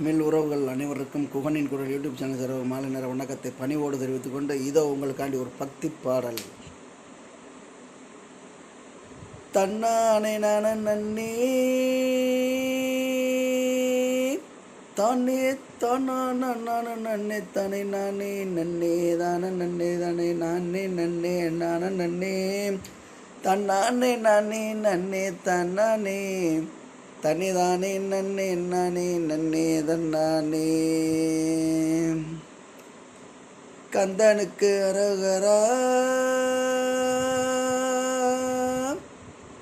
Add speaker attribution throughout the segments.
Speaker 1: தமிழ் உறவுகள் அனைவருக்கும் குகனின் குரல் யூடியூப் சேனல் சார்பாக மாலை நேர வணக்கத்தை பணிவோடு தெரிவித்துக் கொண்டு இதோ உங்களுக்காண்டி ஒரு பக்தி பாடல் தன்னானை நான நன்னே தானே தானான நான நன்னே தானே நானே நன்னே தான நன்னே தானே நானே நன்னே நான நன்னே தன்னானே நானே நன்னே தன்னானே. தனிதானே நன்னே நானே நன்னே தன்னானே கந்தனுக்கு அரகரா.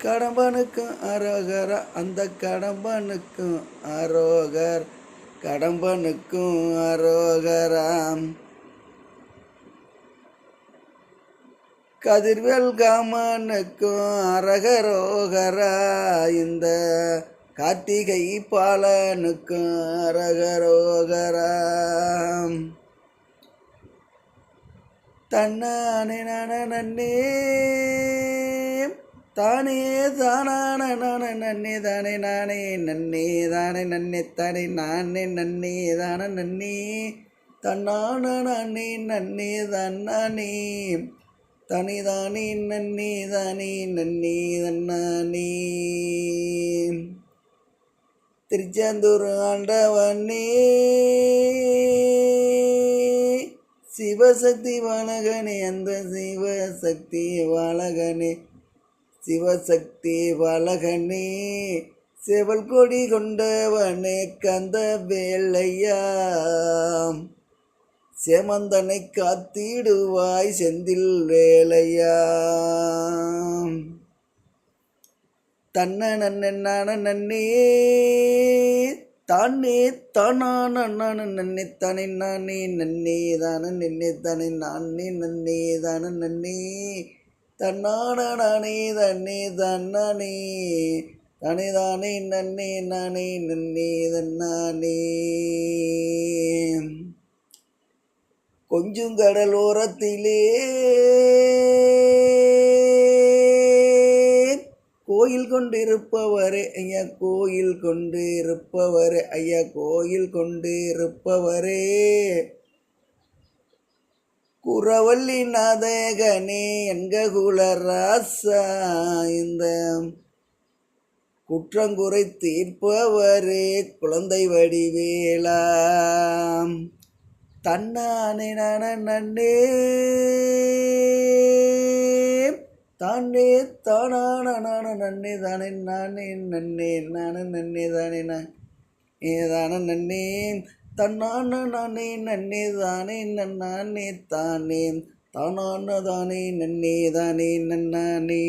Speaker 1: கடம்பனுக்கும் அரோகரா. அந்த கடம்பனுக்கும் அரோகர் கடம்பனுக்கும் அரோகராம். கதிர்வேல் காமனுக்கும் அரகரோகரா. இந்த கார்த்திகை பாலனுக்கும் அரகரோகராம் தன்னானே நான நன்னே தானே தானான நன்னே தானே நானே நன்னே தானே நன்னே தானே நானே நன்னே தான நன்னே தன்னான நானே நன்னே தன்னானே தனிதானே நன்னே தானே நன்னே தன்னானே திருச்செந்தூர் ஆண்டவண்ணே சிவசக்தி வாழகனே அந்த சிவசக்தி வாழகனே சிவசக்தி வாழகனே செவல் கொடி கொண்டவனே கந்த வேலையா சேமந்தனை காத்திடுவாய் செந்தில் வேலையா தன்ன நன்ன நன்னே தானே தானான நன்னே தானே நானே நன்னே தான நின்னே தானே நானே நன்னே தான நன்னே தன்னான நானே தன்னே தன்னானே தானே தானே நன்னே நானே நன்னே தன்னானே. கொஞ்சம் கடலோரத்திலே கோயில் கொண்டிருப்பவரே ஐயா கோயில் கொண்டு இருப்பவரே ஐயா கோயில் கொண்டு இருப்பவரே குறவள்ளி நாதகனே என்க குலராசா இந்த குற்றங்குறை தீர்ப்பவரே குழந்தை வடிவேலா. தன்னானே நான நன்னே. தானே தானான நான நன்னே தானே நானே நன்னே நான நன்னே தானே நான் ஏ ஏதான நன்னே தன்னான நானே நன்னே தானே நன்னானே தானே தானான. தானே நன்னே தானே நன்னானே